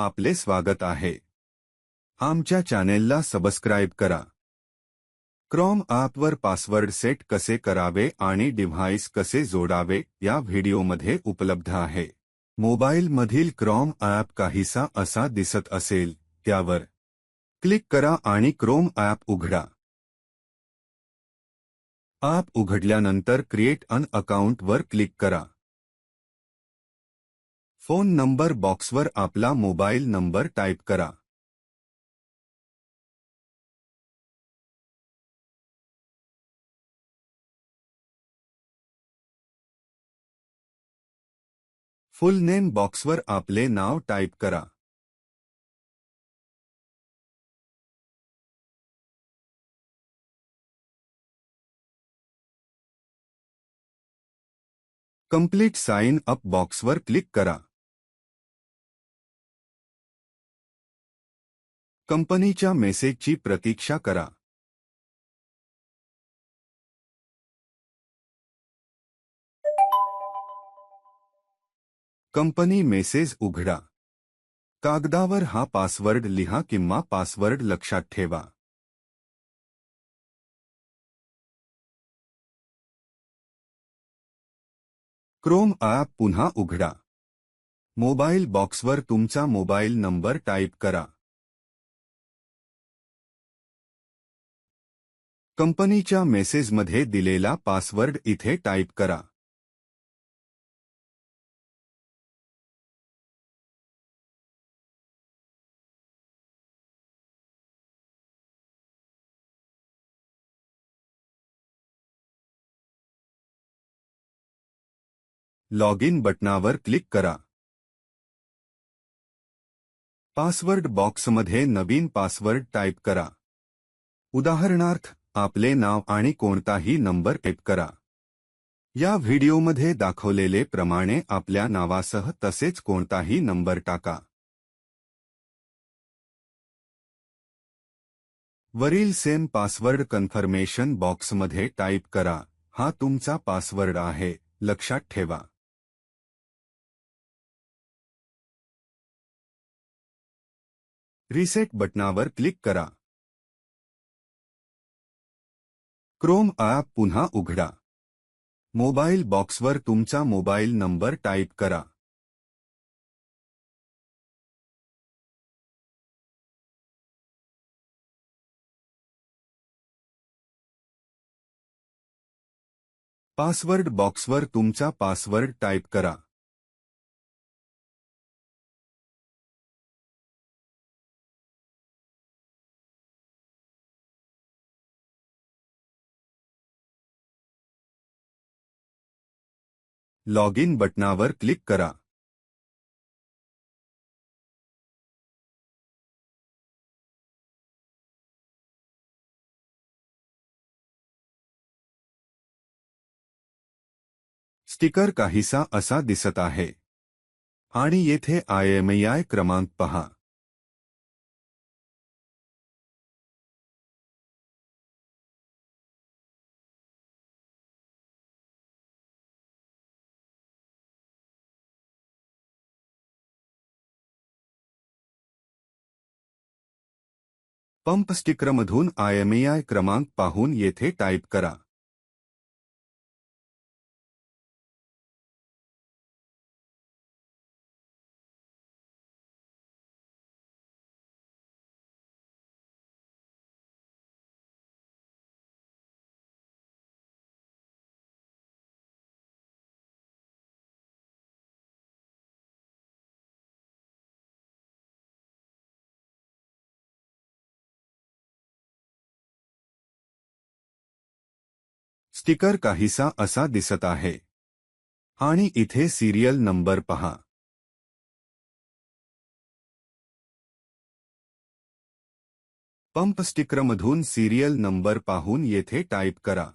आपले स्वागत आहे. आमच्या चॅनेलला सबस्क्राईब करा. क्रोम ॲपवर पासवर्ड सेट कसे करावे आणि डिव्हाइस कसे जोडावे या व्हिडिओमध्ये उपलब्ध आहे. मोबाईलमधील क्रोम ॲप काहीसा असा दिसत असेल, त्यावर क्लिक करा आणि क्रोम ॲप उघडा. ॲप उघडल्यानंतर क्रिएट अन अकाउंटवर क्लिक करा. फ़ोन नंबर बॉक्सवर आपला मोबाईल नंबर टाईप करा. फुल नेम बॉक्सवर आपले नाव टाईप करा. कंप्लीट साइन अप बॉक्सवर क्लिक करा. कंपनीच्या मेसेजची प्रतीक्षा करा. कंपनी मेसेज उघडा. कागदावर हा पासवर्ड लिहा किंवा पासवर्ड लक्षात ठेवा. क्रोम ॲप पुन्हा उघडा. मोबाईल बॉक्सवर तुमचा मोबाईल नंबर टाईप करा. कंपनीच्या मेसेजमध्ये दिलेला पासवर्ड इथे टाईप करा. लॉग इन बटनावर क्लिक करा. पासवर्ड बॉक्स बॉक्समध्ये नवीन पासवर्ड टाईप करा. उदाहरणार्थ आपले नाव आणि कोणताही नंबर टाईप करा. या व्हिडिओमध्ये दाखवलेले प्रमाणे आपल्या नावासह तसेच कोणताही नंबर टाका. वरील सेम पासवर्ड कन्फर्मेशन बॉक्समध्ये टाईप करा. हा तुमचा पासवर्ड आहे. लक्षात ठेवा. रिसेट बटनावर क्लिक करा. क्रोम ॲप पुन्हा उघडा. मोबाईल बॉक्सवर तुमचा मोबाईल नंबर टाईप करा. पासवर्ड बॉक्सवर तुमचा पासवर्ड टाईप करा. लॉग इन बटनावर क्लिक करा. स्टिकर काहीसा असा दिसत आहे. आणि येथे आयएमईआय आय क्रमांक पहा. पंप स्टिकरमधून आय क्रमांक पाहून येथे टाइप करा. स्टिकर काहीसा असा दिसत आहे. आणि इथे सिरियल नंबर पहा. पंप स्टिकरमधून सीरियल नंबर पाहून येथे टाइप करा.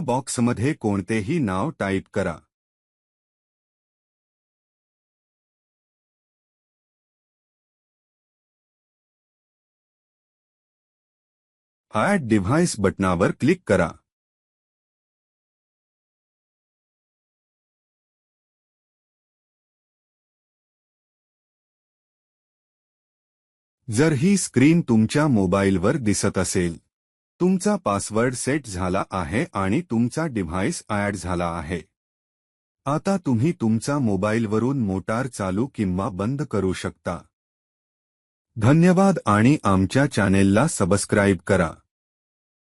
बॉक्स मधे को ही नाव टाइप करा. ॲड डिव्हाइस बटनावर क्लिक करा. जर ही स्क्रीन तुम्हार मोबाइल वर दिसत असेल तुमचा पासवर्ड सेट झाला आहे आणि तुमचा डिव्हाइस ॲड झाला आहे. आता तुम्ही तुमचा मोबाईलवरून मोटार चालू किंवा बंद करू शकता. धन्यवाद आणि आमच्या चॅनेलला सबस्क्राईब करा.